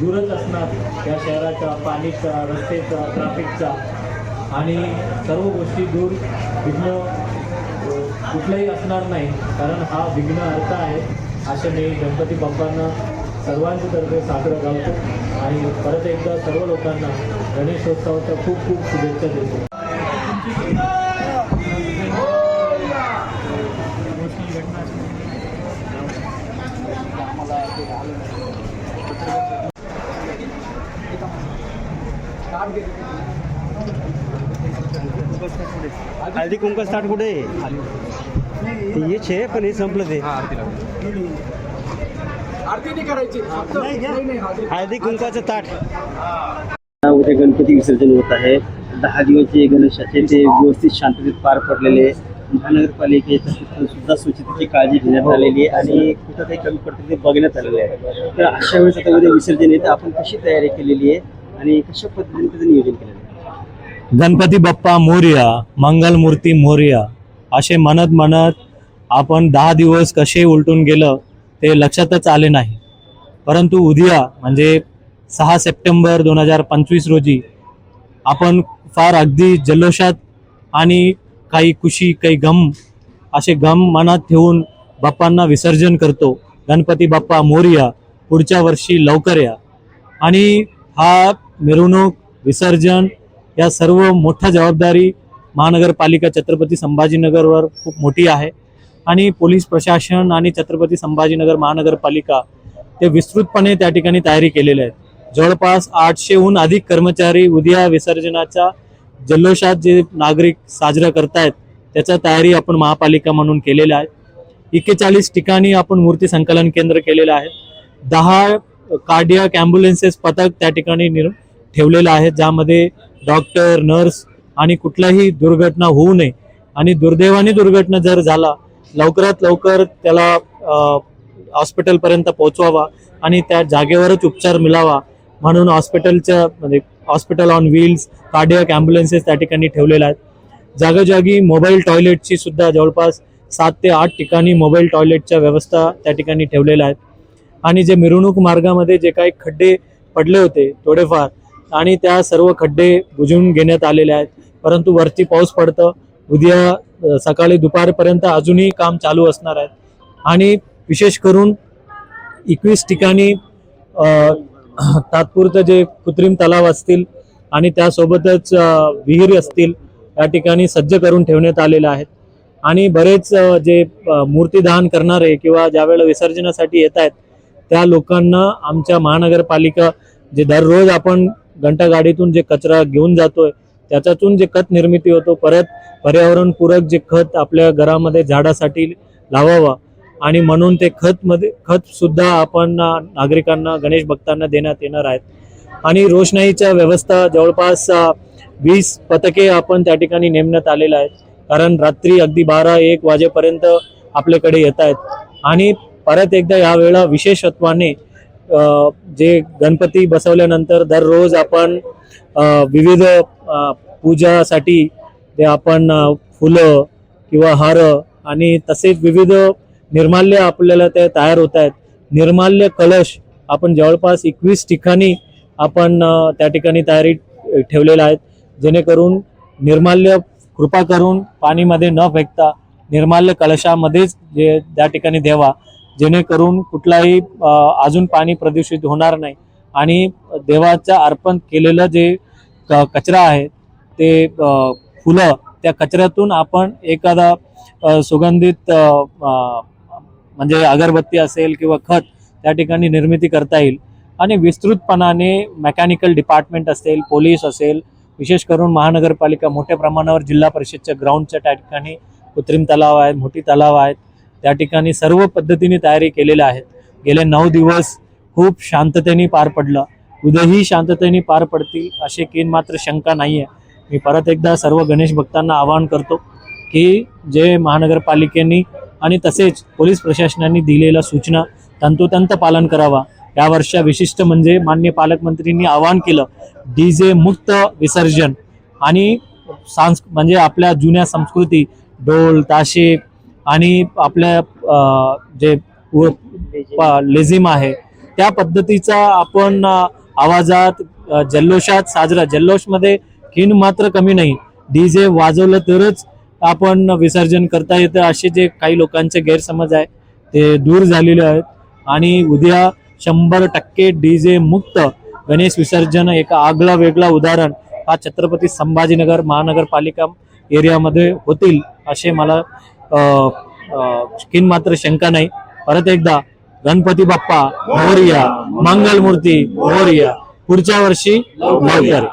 दूरच असणार या शहराचा पाणीचा रस्तेचा ट्रॅफिकचा आणि सर्व गोष्टी दूर. विघ्न कुठलाही कुठलंही असणार नाही. कारण हा विघ्न अर्थ आहे अशा मी गणपती बाप्पांना सर्वांच्यातर्फे साजरा घालतो आणि परत एकदा सर्व लोकांना गणेशोत्सवाच्या खूप खूप शुभेच्छा देतो. हळदी कुंकू स्टार्ट कुठे? हेच आहे पण हे संपलं ते. हळदी कुंकाचं ताट. उद्या गणपती विसर्जन होत आहे. दहा दिवस जे गणेशाचे ते व्यवस्थित शांततेत पार पडलेले महानगरपालिकेच्या सुद्धा स्वच्छतेची काळजी घेण्यात आलेली आहे आणि कुठं काही कमी पडतं ते बघण्यात आलेलं आहे. तर अशा वेळेस आता उद्या विसर्जन आहे तर आपण कशी तयारी केलेली आहे? आणि कशा पद्धतीने त्याचं नियोजन केलेलं गणपती बाप्पा मोर्या मंगलमूर्ती मोर्या असे म्हणत म्हणत आपण दहा दिवस कसे उलटून गेलं ते लक्षातच आले नाही. परंतु उद्या म्हणजे सहा सप्टेंबर दोन हजार पंचवीस रोजी आपण फार अगदी जल्लोषात आणि काही खुशी काही गम असे गम मनात ठेवून बाप्पांना विसर्जन करतो. गणपती बाप्पा मोर्या पुढच्या वर्षी लवकर या. आणि हा मिरवणूक विसर्जन या सर्व मोठा जबाबदारी महानगरपालिका छत्रपती संभाजीनगरवर खूप मोठी आहे. आणि पोलीस प्रशासन आणि छत्रपती संभाजीनगर महानगरपालिका ते विस्तृतपणे त्या ठिकाणी तयारी केलेल्या आहेत. जवळपास आठशेहून अधिक कर्मचारी उद्या विसर्जनाच्या जल्लोषात जे नागरिक साजरा करतायत त्याचा तयारी आपण महापालिका म्हणून केलेल्या आहे एक्केचाळीस ठिकाणी आपण मूर्ती संकलन केंद्र केलेलं आहे. दहा कार्डियक ॲम्ब्युलन्सेस पथक त्या ठिकाणी निर ठेवलेलं आहे ज्यामध्ये डॉक्टर नर्स आणि कुठलाही दुर्घटना होऊ नये. आणि दुर्दैवाने दुर्घटना जर झाला लवकरात लवकर त्याला हॉस्पिटलपर्यंत पोहोचवावा आणि त्या जागेवरच उपचार मिळावा. म्हणून हॉस्पिटलच्या म्हणजे hospital on wheels cardiac ambulances त्या ठिकाणी ठेवलेल्या आहेत. जागोजागी मोबाईल टॉयलेटची सुद्धा जवळपास सात ते आठ ठिकाणी मोबाईल टॉयलेटच्या व्यवस्था त्या ठिकाणी ठेवलेल्या आहेत. आणि जे मिरवणूक मार्गामध्ये जे काही खड्डे पडले होते थोडेफार आणि त्या सर्व खड्डे बुजवून घेण्यात आलेले आहेत. परंतु वरती पाऊस पडतं. उद्या सकाळी दुपारपर्यंत अजूनही काम चालू असणार आहेत. आणि विशेष करून एकवीस ठिकाणी तात्पुरतं जे कृत्रिम तलाव असतील आणि त्यासोबतच विहीर असतील या ठिकाणी सज्ज करून ठेवण्यात आलेले आहेत. आणि बरेच जे मूर्तीदान करणारे किंवा ज्यावेळेला विसर्जनासाठी येत आहेत त्या लोकांना आमच्या महानगरपालिका जे दररोज आपण घंटागाडीतून जे कचरा घेऊन जातोय त्याच्यातून जे खत निर्मिती होतो परत पर्यावरणपूरक जे खत आपल्या घरामध्ये झाडासाठी लावावा. आणि म्हणून ते खत मध्ये खत सुद्धा आपण नागरिकांना गणेश भक्तांना देण्यात येणार आहेत. आणि रोषणाईच्या व्यवस्था जवळपास वीस पथके आपण त्या ठिकाणी नेमण्यात आलेले आहेत. कारण रात्री अगदी बारा एक वाजेपर्यंत आपल्याकडे येत आहेत. आणि परत एकदा यावेळेला विशेषत्वाने जे गणपती बसवल्यानंतर दररोज आपण विविध पूजासाठी ते आपण फुलं किंवा हार आणि तसेच विविध निर्माल्य आपल्याला ते तयार होत आहेत. निर्माल्य कलश आपण जवळपास एकवीस ठिकाणी आपण त्या ठिकाणी तयारी ठेवलेल्या आहेत. जेणेकरून निर्माल्य कृपा करून पाणीमध्ये न फेकता निर्माल्य कलशामध्येच जे त्या ठिकाणी द्यावा. जेणेकरून कुठलाही अजून पाणी प्रदूषित होणार नाही. आणि देवाच्या अर्पण केलेलं जे क- कचरा आहे ते फुलं त्या कचऱ्यातून आपण एखादा सुगंधित म्हणजे अगरबत्ती असेल किंवा खत त्या ठिकाणी निर्मिती करता येईल. आणि विस्तृतपणाने मेकॅनिकल डिपार्टमेंट असेल पोलीस असेल विशेष करून महानगरपालिका मोठ्या प्रमाणावर जिल्हा परिषदच्या ग्राउंडच्या त्या ठिकाणी कृत्रिम तलाव आहेत मोठी तलाव आहेत. त्या ठिकाणी सर्व पद्धतीने तयारी केलेल्या आहेत. गेले नऊ दिवस खूप शांततेने पार पडलं. उद्याही शांततेने पार पडतील अशी किन मात्र शंका नाही आहे मी परत एकदा सर्व गणेश भक्तांना आवाहन करतो की जे महानगरपालिकेने आणि तसेच पोलीस प्रशासनाने दिलेल्या सूचना तंतोतंत पालन करावा. या वर्षा विशिष्ट म्हणजे मान्य पालकमंत्रींनी आवाहन केलं डी जे मुक्त विसर्जन आणि सांस म्हणजे आपल्या जुन्या संस्कृती ढोल ताशे आणि आपल्या जे लेझिम आहे त्या पद्धतीचा आपण आवाजात जल्लोषात साजरा जल्लोषमध्ये खिन मात्र कमी नाही. डीजे वाजवलं तरच आपण विसर्जन करता येतं असे जे काही लोकांचे गैरसमज आहे ते दूर झालेले आहेत. आणि उद्या शंभर टक्के डीजे मुक्त गणेश विसर्जन एक आगळा वेगळा उदाहरण हा छत्रपती संभाजीनगर महानगरपालिका एरियामध्ये होतील असे मला किन मात्र शंका नाही. परत एकदा गणपती बाप्पा मोरिया मंगलमूर्ती मोरिया पुढच्या वर्षी लवकर.